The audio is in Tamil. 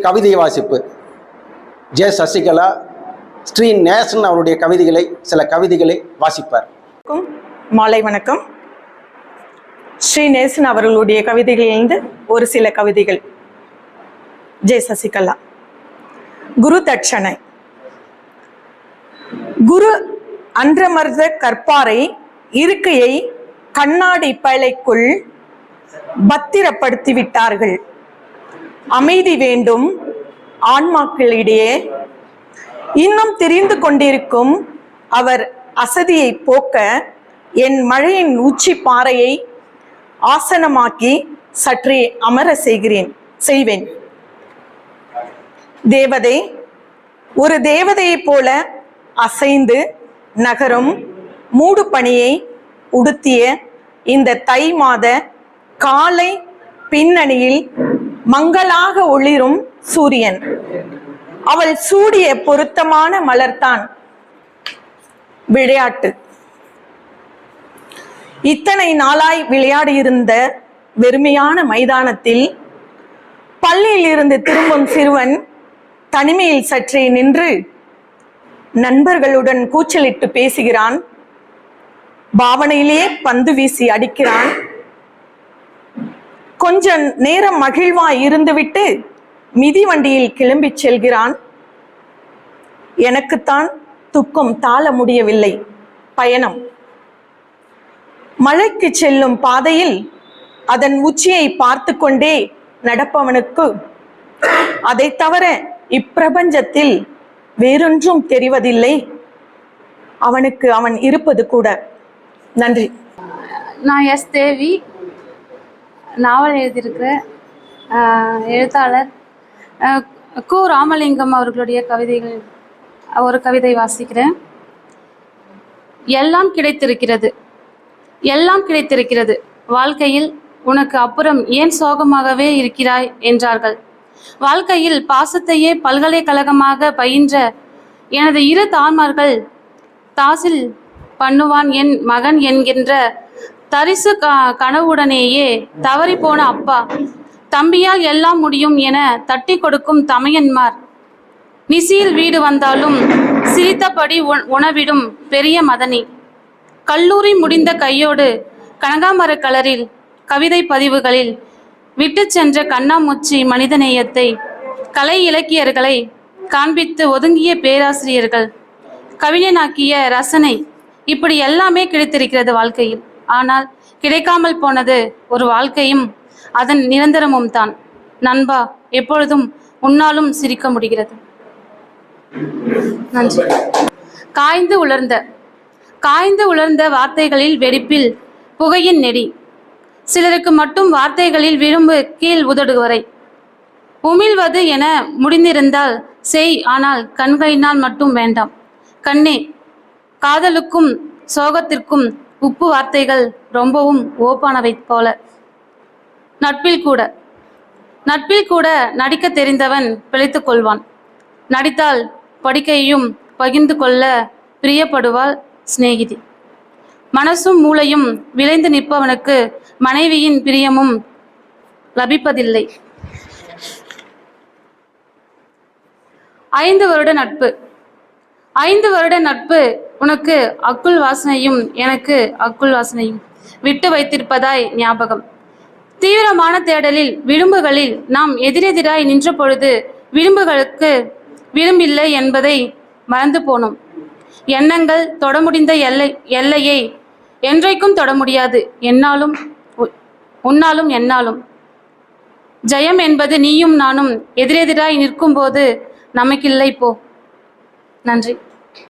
கவிதை வாசிப்பு. ஜே சசிகலா ஸ்ரீ நேசன் அவருடைய கவிதைகளை சில கவிதைகளை வாசிப்பார். மாலை வணக்கம். ஸ்ரீ நேசன் அவர்களுடைய கவிதைகளிலிருந்து ஒரு சில கவிதைகள். ஜெய சசிகலா. குரு தட்சணை. குரு அன்றமர்ந்த கற்பாரை இருக்கையை கண்ணாடி பழைக்குள் பத்திரப்படுத்தி விட்டார்கள். அமைதி வேண்டும் ஆன்மாக்களிடையே. இன்னும் தெரிந்து கொண்டிருக்கும் அவர் அசதியை போக்க என் மழையின் உச்சி பாறையை ஆசனமாக்கி சற்றே அமர செய்கிறேன் செய்வேன். தேவதை ஒரு தேவதையைப் போல அசைந்து நகரும் மூடு பணியை உடுத்திய இந்த தை மாத காலை பின்னணியில் மங்களாக ஒளிரும் சூரியன். அவள் சூடிய பொருத்தமான மலர்தான் விளையாட்டு. இத்தனை நாளாய் விளையாடியிருந்த வெறுமையான மைதானத்தில் பள்ளியில் இருந்து திரும்பும் சிறுவன் தனிமையில் சற்றே நின்று நண்பர்களுடன் கூச்சலிட்டு பேசுகிறான். பாவனையிலேயே பந்து வீசி அடிக்கிறான். கொஞ்ச நேரம் மகிழ்வாய் இருந்துவிட்டு மிதி வண்டியில் கிளம்பிச் செல்கிறான். எனக்குத்தான் துக்கம் தாழ முடியவில்லை. பயணம். மலைக்கு செல்லும் பாதையில் அதன் உச்சியை பார்த்து கொண்டே நடப்பவனுக்கு அதை தவிர இப்பிரபஞ்சத்தில் வேறொன்றும் தெரிவதில்லை. அவனுக்கு அவன் இருப்பது கூட. நன்றி. நான் எஸ் தேவி. நாவல் எழுதியிருக்கிறேன் எழுத்தாளர் கு. ராமலிங்கம் அவர்களுடைய கவிதைகள் ஒரு கவிதை வாசிக்கிறேன். எல்லாம் கிடைத்திருக்கிறது எல்லாம் கிடைத்திருக்கிறது. வாழ்க்கையில் உனக்கு அப்புறம் ஏன் சோகமாகவே இருக்கிறாய் என்றார்கள். வாழ்க்கையில் பாசத்தையே பல்கலைக்கழகமாக பயின்ற எனது இரு தாய்மார்கள் தாசில் பண்ணுவான் என் மகன் என்கின்ற தரிசு க கனவுடனேயே தவறி போன அப்பா தம்பியால் எல்லாம் முடியும் என தட்டி கொடுக்கும் தமையன்மார். நிசியில் வீடு வந்தாலும் சிரித்தபடி உணவிடும் பெரிய மதனி. கல்லூரி முடிந்த கையோடு கனகாமர கலரில் கவிதை பதிவுகளில் விட்டு சென்ற கண்ணாமூச்சி மனிதநேயத்தை கலை இலக்கியர்களை காண்பித்து ஒதுங்கிய பேராசிரியர்கள். கவிஞனாக்கிய ரசனை இப்படி எல்லாமே கிடைத்திருக்கிறது வாழ்க்கையில். ஆனால் கிடைக்காமல் போனது ஒரு வாழ்க்கையும் அதன் நிரந்தரமும் தான். நண்பா எப்பொழுதும் உன்னாலும் சிரிக்க முடிகிறது. நன்றி. காய்ந்து உலர்ந்த காய்ந்து உலர்ந்த வார்த்தைகளில் வெடிப்பில் புகையின் நெடி. சிலருக்கு மட்டும் வார்த்தைகளில் விரும்பு கீழ் உதடு வரை உமிழ்வது என முடிந்திருந்தால் செய் ஆனால் கண்களினால் மட்டும் வேண்டாம். கண்ணே காதலுக்கும் சோகத்திற்கும் உப்பு வார்த்தைகள் ரொம்பவும் ஓப்பானவை போல. நட்பில் கூட. நட்பில் கூட நடிக்க தெரிந்தவன் பிழைத்து கொள்வான். நடித்தால் படிக்கையும் பகிர்ந்து கொள்ள பிரியப்படுவாள் சிநேகிதி. மனசும் மூளையும் விளைந்து நிற்பவனுக்கு மனைவியின் பிரியமும் லபிப்பதில்லை. ஐந்து வருட நட்பு. ஐந்து வருட நட்பு உனக்கு அக்குள் வாசனையும் எனக்கு அக்குள் வாசனையும் விட்டு வைத்திருப்பதாய் ஞாபகம். தீவிரமான தேடலில் விளிம்புகளில் நாம் எதிரெதிராய் நின்ற பொழுது விளிம்புகளுக்கு விளிம்பில்லை என்பதை மறந்து போனோம். எண்ணங்கள் தொட முடிந்த எல்லை எல்லையை என்றைக்கும் தொட முடியாது என்னாலும் உ- உன்னாலும் என்னாலும். ஜெயம் என்பது நீயும் நானும் எதிரெதிராய் நிற்கும்போது நமக்கில்லை போ. நன்றி.